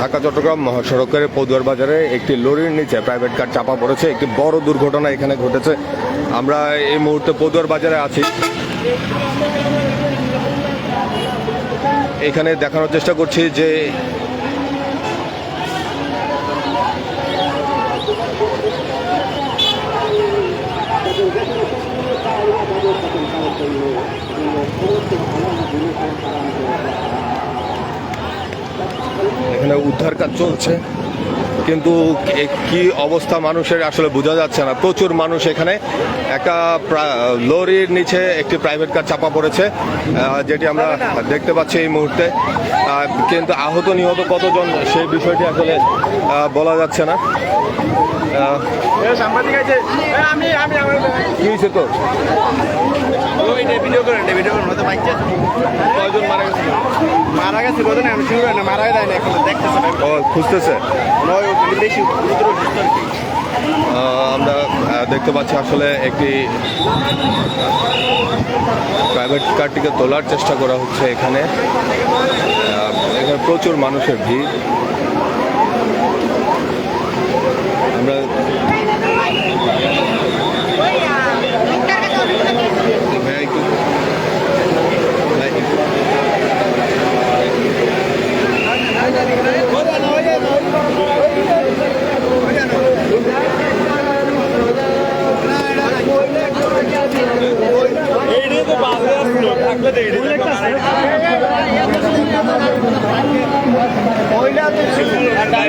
ঢাকা, চট্টগ্রাম মহাসড়কের পদুয়ার বাজারে একটি লরির নিচে প্রাইভেট কার চাপা পড়েছে। একটি বড় দুর্ঘটনা এখানে ঘটেছে। আমরা এই মুহূর্তে পদুয়ার বাজারে আছি। এখানে দেখানোর চেষ্টা করছি যে এখানে উদ্ধার কাজ চলছে কিন্তু কি অবস্থা মানুষের আসলে বোঝা যাচ্ছে না। প্রচুর মানুষ এখানে। একটা লরির নিচে একটি প্রাইভেট কার চাপা পড়েছে যেটি আমরা দেখতে পাচ্ছি এই মুহূর্তে। কিন্তু আহত নিহত কতজন সেই বিষয়টি আসলে বলা যাচ্ছে না। কি হয়েছে তো ভিডিও করেন ভিডিও করেন হয়তো বাইক কয়জন মারা গেছে? মারা গেছে বোধ না আমি শুরু না মারা যায় না এখন দেখতেছে না ও খুঁজতেছে? নয় বেশি গুরুতর অসুস্থ আর কি। আহ, আমরা দেখতে পাচ্ছি আসলে একটি প্রাইভেট কারটিকে তোলার চেষ্টা করা হচ্ছে এখানে। এখানে প্রচুর মানুষের ভিড়। আমরা ভাইয়া একটু ভাই,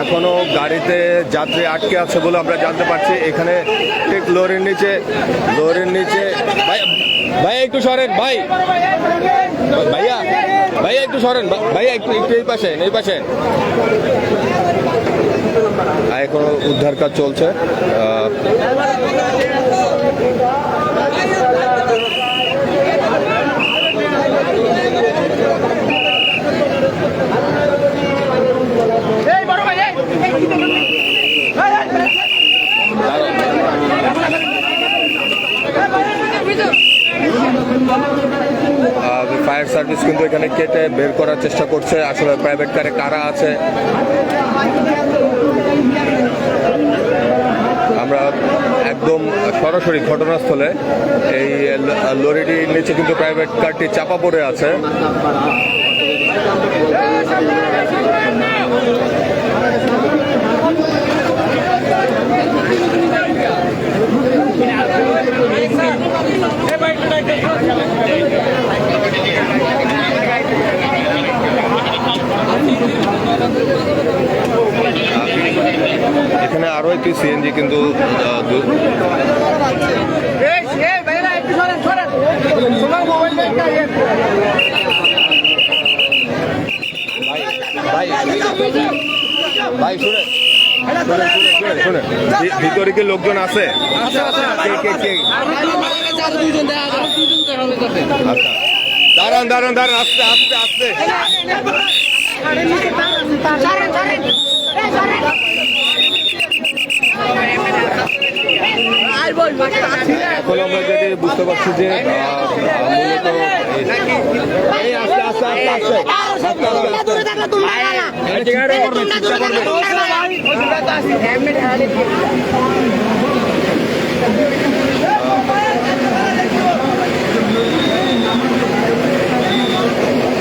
এখনও গাড়িতে যাত্রী আটকে আছে বলে আমরা জানতে পারছি। এখানে ঠিক লরির নিচে লরির নিচে ভাই ভাই, একটু সরেন, ভাই। ভাইয়া ভাইয়া একটু সরেন ভাইয়া একটু একটু এই পাশে এই পাশে এখনও উদ্ধার কাজ চলছে আহ, ফায়ার সার্ভিস কিন্তু এখানে কেটে বের করার চেষ্টা করছে। আসলে প্রাইভেট কারে কারা আছে? আমরা একদম সরাসরি ঘটনাস্থলে এই লরিটির নিচে কিন্তু প্রাইভেট কারটি চাপা পড়ে আছে এখানে আরও একটি সিএনজি কিন্তু আহ, দু- ভিতরে কি লোকজন আছে? আচ্ছা। দাঁড়ান দাঁড়ান দাঁড়ান আস্তে আস্তে আস্তে এখন বুঝতে পারছি যে আহ, মূলত এই- এই আস্তে আস্তে আস্তে আস্তে আস্তে আস্তে আস্তে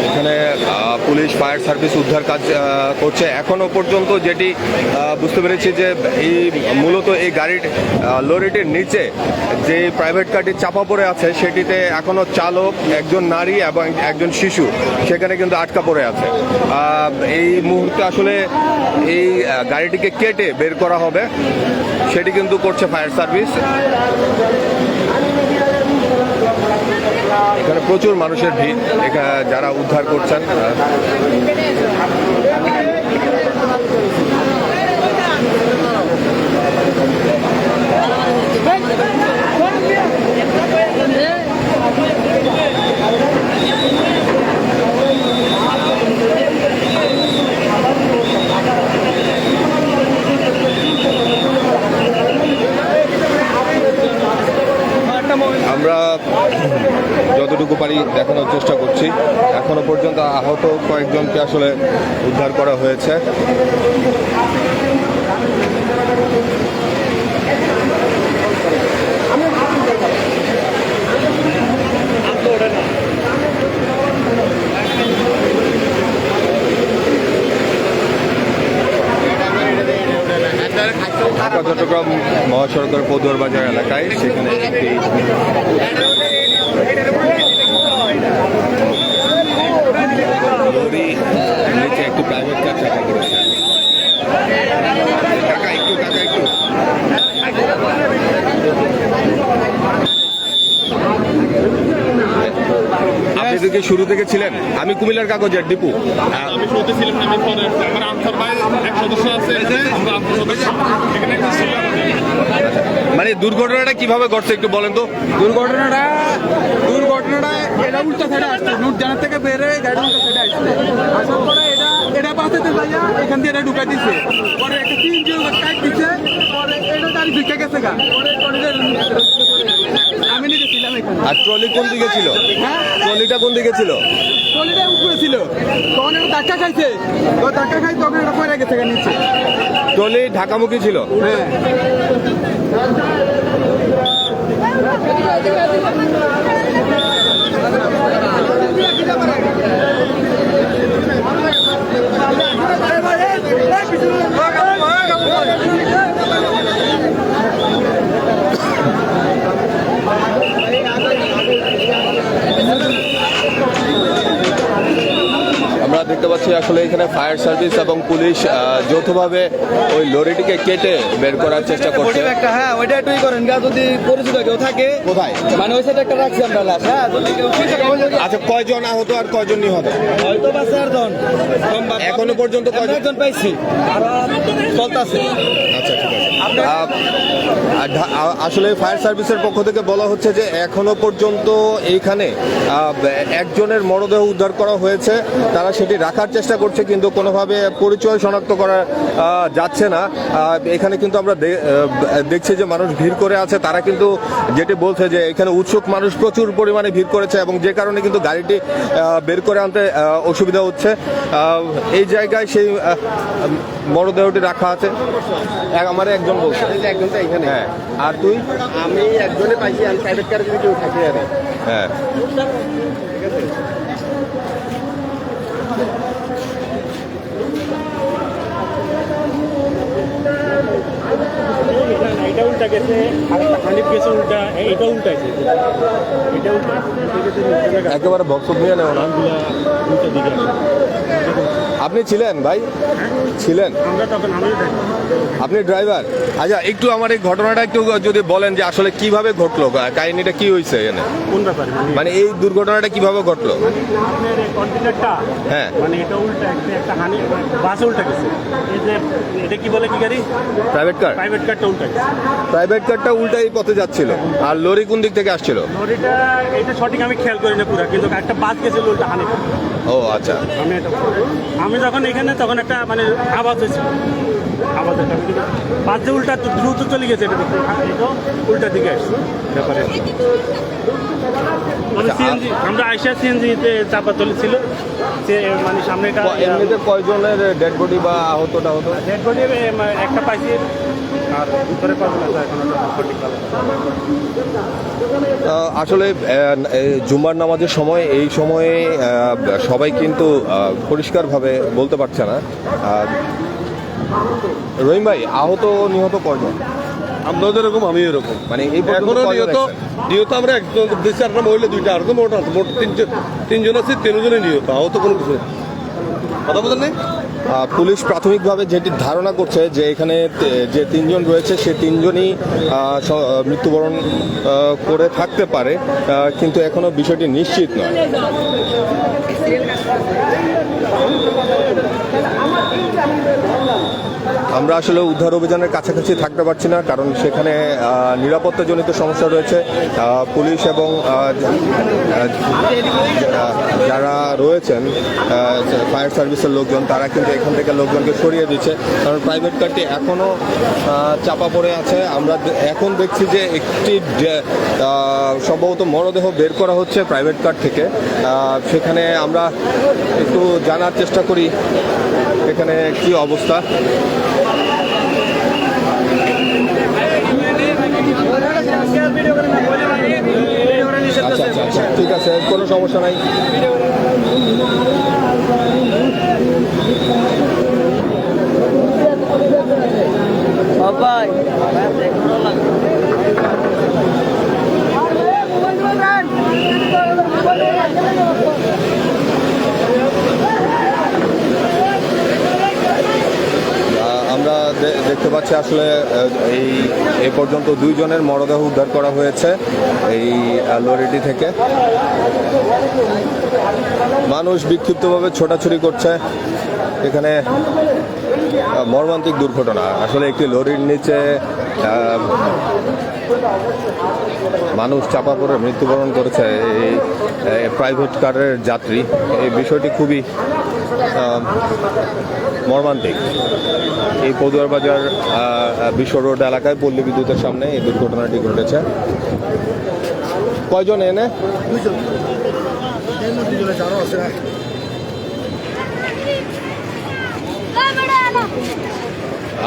এখানে আহ, পুলিশ ফায়ার সার্ভিস উদ্ধার কাজ করছে। এখনও পর্যন্ত যেটি বুঝতে পেরেছি যে এই মূলত এই গাড়ির লরিটির নিচে যে প্রাইভেট কারটি চাপা পড়ে আছে, সেটিতে এখনও চালক, একজন নারী এবং একজন শিশু, সেখানে কিন্তু আটকা পড়ে আছে। এই মুহূর্তে আসলে এই গাড়িটিকে কেটে বের করা হবে, সেটি কিন্তু করছে ফায়ার সার্ভিস। এখানে প্রচুর মানুষের ভিড়। এখানে যারা উদ্ধার করছেন পারি দেখানোর চেষ্টা করছি। এখনও পর্যন্ত আহত কয়েকজনকে আসলে উদ্ধার করা হয়েছে। চট্টগ্রাম মহাসড়কের পদুয়ার বাজার এলাকায় সেখানে একটি লরি নিচে একটি প্রাইভেট কার চাপা পড়েছে কাকা একটু কাকা একটু আপনি তো কি শুরু থেকে ছিলেন? আমি কুমিল্লার কাগজের ডিপু আমি শুরুতে ছিলাম না, আমি পরে আমার আনসার ভাই এক সদস্য আছে আমরা আনসার সদস্য। এখানে। মানে দুর্ঘটনাটা কীভাবে ঘটছে একটু বলেন তো? দুর্ঘটনাটা দুর্ঘটনাটা এটা উল্টা সাইডে আসছে। নুরজানের থেকে বেরে গাড়ি উল্টা সাইডে আসছে। আসার পরে এটা এটা বাঁচাতে যাইয়া এখান দিয়ে এটা ঢুকাই দিছে। পরে একটা তিন জন কাট দিছে পরে এটা গাড়ি ঢুকে গেছে গা। পরে পরে এটা- আমি নিজে ছিলাম এখানে আর ট্রলি কোন দিকে ছিল? হ্যাঁ? ট্রলিটা কোন দিকে ছিল? ট্রলিটা উপরে ছিল। তখন একটা ধাক্কা খাইছে। তো ধাক্কা খাই তখন এটা পড়ে গেছে নিচে। ট্রলি ঢাকামুখী ছিল? হ্যাঁ। দেখতে পাচ্ছি আসলে এখানে ফায়ার সার্ভিস এবং পুলিশ যৌথভাবে ওই লরিটিকে কেটে বের করার চেষ্টা করছে। একটা হ্যাঁ ওইটা একটুই করেন গা যদি পরিচিত কেউ থাকে কোথায়? মানে ওই সাইডে একটা রাখছি আমরা লাশ হ্যাঁ যদি কেউ আচ্ছা কয়জন আহত আর কয়জন নিহত? হয়তো বা চারজন। এখনও পর্যন্ত কয়জন? পাইছি। আর চলতেছে। আচ্ছা ঠিক আছে। আসলে ফায়ার সার্ভিসের পক্ষ থেকে বলা হচ্ছে যে এখনও পর্যন্ত এইখানে একজনের মরদেহ উদ্ধার করা হয়েছে, তারা সেটি রাখার চেষ্টা করছে, কিন্তু কোনোভাবে পরিচয় শনাক্ত করা যাচ্ছে না। এখানে কিন্তু আমরা দেখছি যে মানুষ ভিড় করে আছে, তারা কিন্তু যেটি বলছে যে এখানে উৎসুক মানুষ প্রচুর পরিমাণে ভিড় করেছে এবং যে কারণে কিন্তু গাড়িটি বের করে আনতে অসুবিধা হচ্ছে। এই জায়গায় সেই মরদেহটি রাখা আছে। এক- আমার একজন বলছে একজন তো এখানে। হ্যাঁ। আর তুই? আমি একজনে পাইছি আমি প্রাইভেট কারে যদি কেউ থাকে আর। হ্যাঁ। এটা উল্টা গেছে। আর একটা হানিফ গেছে উল্টা। এটা উল্টাইছে। এটা উল্টা। একেবারে বক্স নিয়ে নেও না। উল্টা দিকে আপনি ছিলেন ভাই? ছিলেন? আমরা তখন আমি আপনি ড্রাইভার আচ্ছা একটু আমার এই ঘটনাটা একটু যদি বলেন যে আসলে কীভাবে ঘটলো কাহিনীটা কি হয়েছে এখানে? কোন ব্যাপারে? মানে মানে এই দুর্ঘটনাটা কীভাবে ঘটলো? হ্যাঁ। মানে এটা উল্টা একটা একটা হানি বাস উল্টা গেছে। এই যে এটা কি বলে কি গাড়ি? প্রাইভেট কার প্রাইভেট কারটা উল্টা গেছে। প্রাইভেট কারটা উল্টা এই পথে যাচ্ছিল। আর লরি কোন দিক থেকে আসছিল? লরিটা এটা সঠিক আমি খেয়াল করি না পুরো কিন্তু একটা বাস গেছিল উল্টা হানি ও আচ্ছা। আমি এটা আমি যখন এখানে তখন একটা মানে আওয়াজ হয়েছিল। আওয়াজ একটা বাজে উল্টা দ্রুত চলে গেছে এটা উল্টা দিকে আসছে। ব্যাপারে। মানে সিএনজি আমরা আইসা সিএনজিতে চাপা চলেছিল মানে সামনেটা এমনিতে কয়জনের ডেড বডি বা আহতটা হতো ডেড বডি একটা পাইছি। আর ভিতরে না এখন আসলে জুম্মার নামাজের সময় এই সময়ে সবাই কিন্তু পরিষ্কারভাবে বলতে পারছে না। রহিম ভাই আহত নিহত কয়জন? আমরা যেরকম আমি এরকম। মানে এই এখনও নিহত নিহত আমরা একজন দুই চারটা মহিলা দুইটা আর তো মোট আছে মোট তিনজন তিনজন আছে তিনজনই নিহত আহত কোনো কিছু কথা বলেন নাই? পুলিশ প্রাথমিকভাবে যেটি ধারণা করছে যে এখানে যে তিনজন রয়েছে, সে তিনজনই মৃত্যুবরণ করে থাকতে পারে কিন্তু এখনও বিষয়টি নিশ্চিত নয়। আমরা আসলে উদ্ধার অভিযানের কাছাকাছি থাকতে পারছি না, কারণ সেখানে নিরাপত্তাজনিত সমস্যা রয়েছে। পুলিশ এবং যারা রয়েছেন ফায়ার সার্ভিসের লোকজন, তারা কিন্তু এখান থেকে লোকজনকে সরিয়ে দিচ্ছে। কারণ প্রাইভেট কারটি এখনও চাপা পড়ে আছে। আমরা এখন দেখছি যে একটি সম্ভবত মরদেহ বের করা হচ্ছে প্রাইভেট কার থেকে। সেখানে আমরা একটু জানার চেষ্টা করি, এখানে কি অবস্থা। আচ্ছা আচ্ছা আচ্ছা ঠিক আছে কোনো সমস্যা নাই সবাই আহ, আমরা দে- দেখতে পাচ্ছি আসলে এই, এ পর্যন্ত দুইজনের মরদেহ উদ্ধার করা হয়েছে এই লরিটি থেকে। মানুষ বিক্ষিপ্তভাবে ছোটাছুটি করছে। এখানে মর্মান্তিক দুর্ঘটনা। আসলে একটি লরির নিচে মানুষ চাপা পড়ে মৃত্যুবরণ করেছে এই প্রাইভেট কারের যাত্রী। এই বিষয়টি খুবই মর্মান্তিক। এই পদুয়ার বাজার বিশ্ব রোড এলাকায় পল্লী বিদ্যুতের সামনে এই দুর্ঘটনাটি ঘটেছে। কয়জন এনে?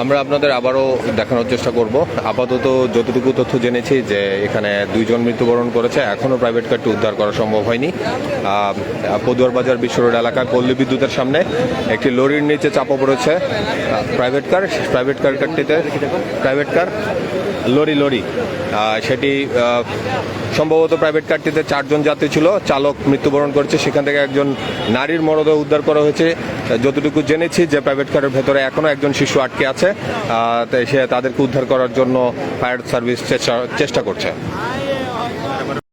আমরা আপনাদের আবারও দেখানোর চেষ্টা করব। আপাতত যতটুকু তথ্য জেনেছি যে এখানে দুইজন মৃত্যুবরণ করেছে এখনও প্রাইভেট কারটি উদ্ধার করা সম্ভব হয়নি। পদুয়ার বাজার বিশ্ব রোড এলাকায় পল্লী বিদ্যুতের সামনে একটি লরির নিচে চাপা পড়েছে। প্রাইভেট কার প্রাইভেট কার কারটিতে প্রাইভেট কার লরি লরি। সেটি সম্ভবত প্রাইভেট কারটিতে চারজন যাত্রী ছিল। চালক মৃত্যুবরণ করেছে। সেখান থেকে একজন নারীর মরদেহ উদ্ধার করা হয়েছে। যতটুকু জেনেছি যে প্রাইভেট কারের ভেতরে এখনও একজন শিশু আটকে আছে। তাই সে তাদেরকে উদ্ধার করার জন্য ফায়ার সার্ভিস চেষ্টা চেষ্টা করছে।